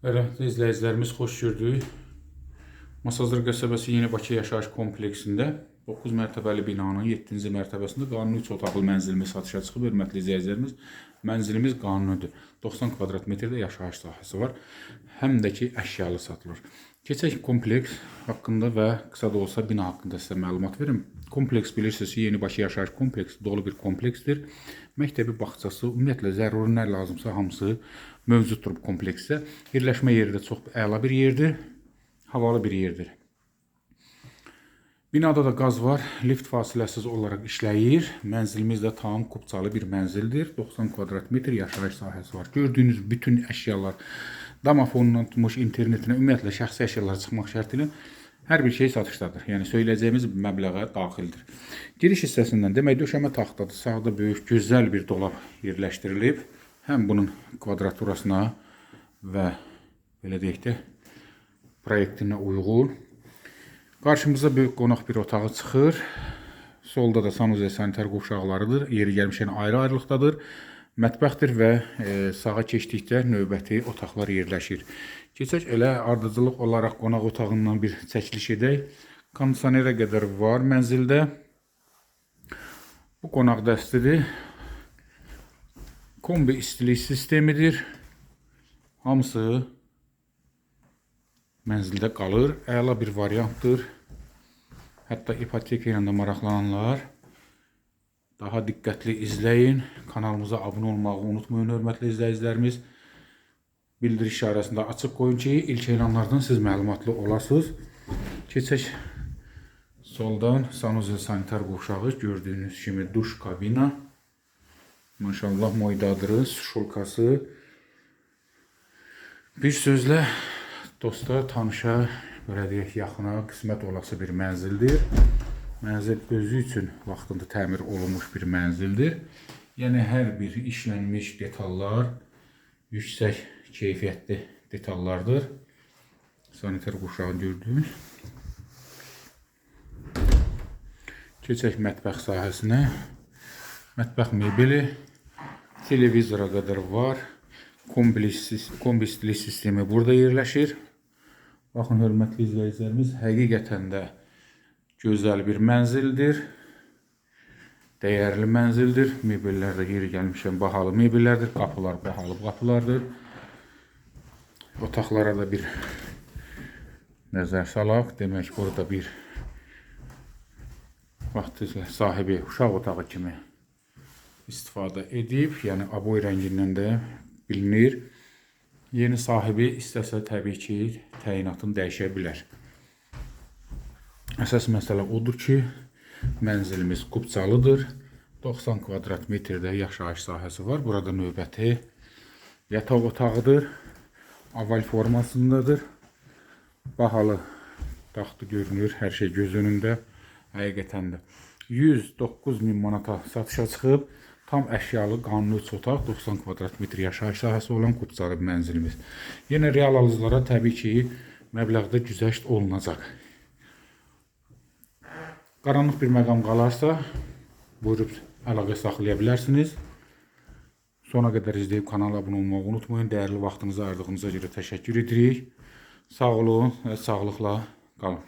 Hörmətli izləyicilərimiz, xoş gördük. Masazır qəsəbəsi Yeni Bakı yaşayış kompleksində 9 mərtəbəli binanın 7-ci mərtəbəsində qanuni 3 otaqlı mənzilimiz satışa çıxıb. Hörmətli izləyicilərimiz, mənzilimiz qanunudur. 90 kvadrat metrdə yaşayış sahəsi var. Həm də ki, əşyalı satılır. Keçək kompleks haqqında və qısa da olsa bina haqqında sizə məlumat verim. Kompleks bilirsiniz ki, Yeni Bakı yaşayış kompleksi dolu bir kompleksdir. Məktəbi, bağçası, ümumiyyətlə zəruri nə lazımsa hamısı mövcuddur bu kompleksdə. Yerləşmə yeri də çox əla bir yerdir. Havalı bir yerdir. Binada da qaz var, lift fasiləsiz olaraq işləyir. Mənzilimiz də tam kubçalı bir mənzildir. 90 kvadrat metr yaşayış sahəsi var. Gördüyünüz bütün əşyalar, damafonundan tutmuş internetinə, ümumiyyətlə şəxsi əşyalar çıxmaq şərti ilə hər bir şey satışdadır. Yəni söyləyəcəyimiz məbləğə daxildir. Giriş hissəsindən demək döşəmə taxtadır. Sağda böyük, gözəl bir dolab yerləşdirilib. Həm bunun kvadraturasına və belə deyək də proyektinə uyğun. Qarşımıza böyük qonaq bir otağı çıxır. Solda da sanuzel sanitar qovşaqlarıdır. Yeri gəlmişkən ayrı-ayrılıqdadır. Mətbəxdir və e, sağa keçdikdə növbəti otaqlar yerləşir. Keçək elə ardıcıllıq olaraq qonaq otağından bir çəkiliş edək. Kondisionerə qədər var mənzildə. Bu qonaq dəstidir. Kombi istilik sistemidir. Hamısı mənzildə qalır. Əla bir variantdır. Hətta ipoteka ilə də maraqlananlar daha diqqətli izləyin. Kanalımıza abunə olmağı unutmayın hörmətli izləyicilərimiz. Bildiriş işarəsində açıq qoyun ki, ilk elanlardan siz məlumatlı olasınız. Keçək soldan sanuzel sanitar qovşağı gördüyünüz kimi duş kabina. Maşallah moydadırı, şulkası. Bir sözlə dosta, tanışa, belə deyək, yaxına qismət olası bir mənzildir. Mənzil özü üçün vaxtında təmir olunmuş bir mənzildir. Yəni hər bir işlənmiş detallar yüksək keyfiyyətli detallardır. Sanitar quşağı gördünüz. Keçək mətbəx sahəsinə. Mətbəx mebeli televizora qədər var. Kombistli sistemi burada yerləşir. Baxın, hörmətli izləyicilərimiz, həqiqətən də gözəl bir mənzildir. Dəyərli mənzildir. Mebellər də yeri gəlmişkən bahalı mebellərdir. Qapılar bahalı qapılardır. Otaqlara da bir nəzər salaq. Demək, burada bir vaxtı sahibi uşaq otağı kimi istifadə edib. Yəni, aboy rəngindən də bilinir. Yeni sahibi istəsə təbii ki, təyinatını dəyişə bilər. Əsas məsələ odur ki, mənzilimiz qubcalıdır. 90 kvadrat metrdə yaşayış sahəsi var. Burada növbəti yataq otağıdır. Aval formasındadır. Bahalı taxtı görünür, hər şey göz önündə. Həqiqətən də 109 min manata satışa çıxıb. Tam əşyalı qanuni üç otaq 90 kvadrat metr yaşayış sahəsi olan qubcalı mənzilimiz. Yenə real alıcılara təbii ki, məbləğdə güzəşt olunacaq. Qaranlıq bir məqam qalarsa, buyurub əlaqə saxlaya bilərsiniz. Sona qədər izləyib kanala abunə olmağı unutmayın. Dəyərli vaxtınızı ayırdığınıza görə təşəkkür edirik. Sağ olun sağlıqla qalın.